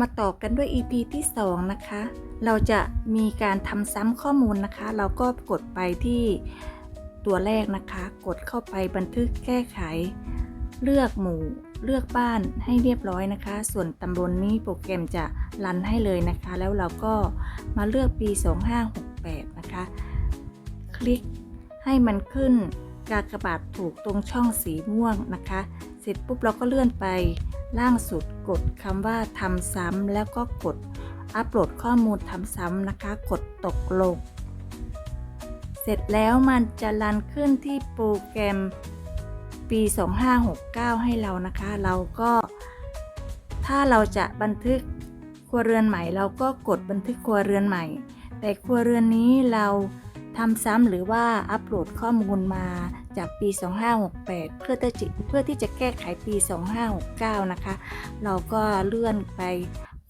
มาต่อกันด้วย EP ที่ 2 นะคะ เราจะมีการทำซ้ำข้อมูลนะคะ เราก็กดไปที่ตัวแรกนะคะ กดเข้าไปบันทึกแก้ไข เลือกหมู่ เลือกบ้านให้เรียบร้อยนะคะ ส่วนตำบลนนี้โปรแกรมจะรันให้เลยนะคะ แล้วเราก็มาเลือกปี 2568 นะคะ คลิกให้มันขึ้น กากบาทถูกตรงช่องสีม่วงนะคะ เสร็จปุ๊บเราก็เลื่อนไปล่างสุดกดคำว่าทำซ้ำแล้วก็กดอัปโหลดข้อมูลทำซ้ำนะคะ กดตกลง เสร็จแล้วมันจะรันขึ้นที่โปรแกรมปี 2569 ให้เรานะคะ เราก็ ถ้าเราจะบันทึกครัวเรือนใหม่ เราก็กดบันทึกครัวเรือนใหม่ แต่ครัวเรือนนี้เรา ทำซ้ำหรือว่าอัปโหลดข้อมูลมาจากปี 2568 เพื่อที่จะเพื่อที่จะแก้ไขปี 2569 นะคะ เราก็เลื่อนไป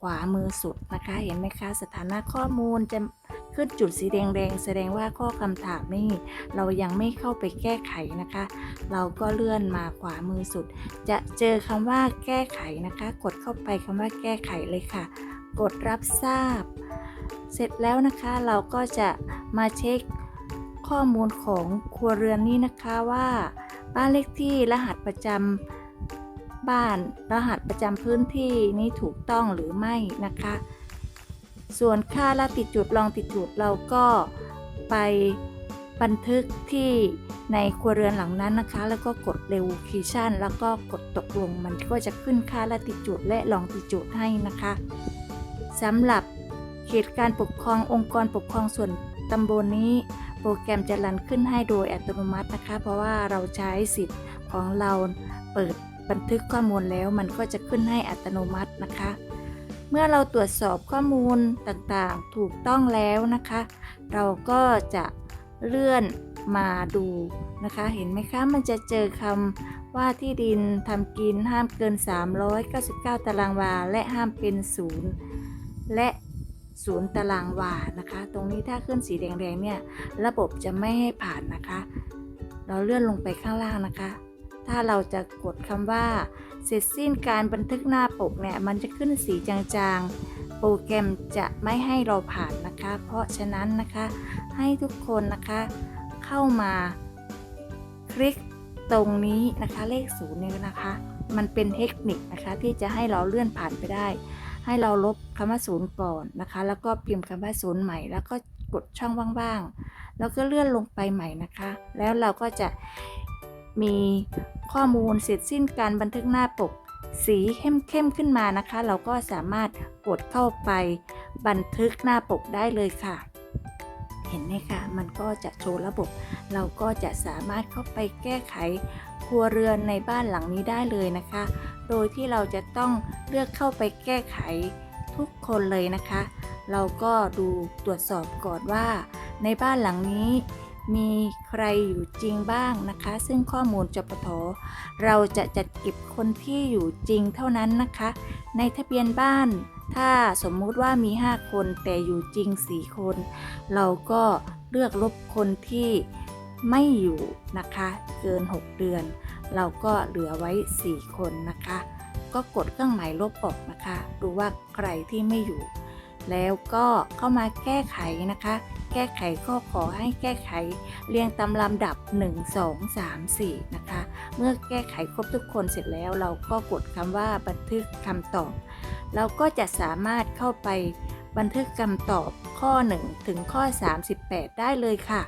ขวามือสุดนะคะ เห็นไหมคะ สถานะข้อมูลจะขึ้นจุดสีแดงๆ แสดงว่าข้อคำถามนี่เรายังไม่เข้าไปแก้ไขนะคะ เราก็เลื่อนมาขวามือสุด จะเจอคำว่าแก้ไขนะคะ กดเข้าไปคำว่าแก้ไขเลยค่ะ กดรับทราบ เสร็จแล้วนะคะเราก็จะมาเช็คข้อมูลของครัวเรือนนี้นะคะว่าบ้านเลขที่รหัสประจำบ้านรหัสประจำพื้นที่นี้ถูกต้องหรือไม่นะคะ ส่วนค่าละติดจุดลองติดจุดเราก็ไปบันทึกที่ในครัวเรือนหลังนั้นนะคะ แล้วก็กดเรวคีชั่นแล้วก็กดตกลงมันก็จะขึ้นค่าละติดจุดและลองติดจุดให้นะคะสำหรับ เขตการปกครององค์กรปกครองส่วนตำบลนนี้ โปรแกรมจะรันขึ้นให้โดยอัตโนมัตินะคะ เพราะว่าเราใช้สิทธิ์ของเราเปิดบันทึกข้อมูลแล้วมันก็จะขึ้นให้อัตโนมัตินะคะ เมื่อเราตรวจสอบข้อมูลต่างๆ ถูกต้องแล้วนะคะ เราก็จะเลื่อนมาดูนะคะ เห็นไหมคะ มันจะเจอคำว่าที่ดินทำกินห้ามเกิน 399 ตารางวา และห้ามเป็นศูนย์และ ศูนย์ตารางวานะคะ ตรงนี้ถ้าขึ้นสีแดงๆเนี่ยระบบจะไม่ให้ผ่านนะคะ เราเลื่อนลงไปข้างล่างนะคะ ถ้าเราจะกดคำว่า เสร็จสิ้นการบันทึกหน้าปกเนี่ยมันจะขึ้นสีจางๆ โปรแกรมจะไม่ให้เราผ่านนะคะ เพราะฉะนั้นนะคะให้ทุกคนนะคะเข้ามาคลิกตรงนี้นะคะเลขศูนย์เนี่ยนะคะ มันเป็นเทคนิคนะคะที่จะให้เราเลื่อนผ่านไปได้ ให้เราลบคำว่าศูนย์ก่อนนะคะ แล้วก็พิมพ์คำว่าศูนย์ใหม่ แล้วก็กดช่องว่างๆ แล้วก็เลื่อนลงไปใหม่นะคะ แล้วเราก็จะมีข้อมูลเสร็จสิ้นการบันทึกหน้าปกสีเข้มๆขึ้นมานะคะ เราก็สามารถกดเข้าไปบันทึกหน้าปกได้เลยค่ะ เห็นไหมคะ มันก็จะโชว์ระบบ เราก็จะสามารถเข้าไปแก้ไข ครัวเรือนในบ้านหลังนี้ได้เลยนะคะ โดยที่เราจะต้องเลือกเข้าไปแก้ไขทุกคนเลยนะคะ เราก็ดูตรวจสอบก่อนว่า ในบ้านหลังนี้มีใครอยู่จริงบ้างนะคะ ซึ่งข้อมูลจปทเราจะจัดเก็บคนที่อยู่จริงเท่านั้นนะคะ ในทะเบียนบ้าน ถ้าสมมุติว่ามี 5 คนแต่อยู่จริง 4 คน เราก็เลือกลบคนที่ ไม่อยู่นะคะเกิน 6 เดือน เราก็เหลือไว้ 4 คนนะคะ ก็กดเครื่องหมายลบออกนะคะดูว่าใครที่ไม่อยู่ แล้วก็เข้ามาแก้ไขนะคะ แก้ไขข้อขอให้แก้ไขเรียงตามลำดับ 1 2 3 4 นะคะ เมื่อแก้ไขครบทุกคนเสร็จแล้วเราก็กดคำว่าบันทึกคำตอบ เราก็จะสามารถเข้าไปบันทึกคำตอบข้อ 1 ถึงข้อ 38 ได้เลยค่ะ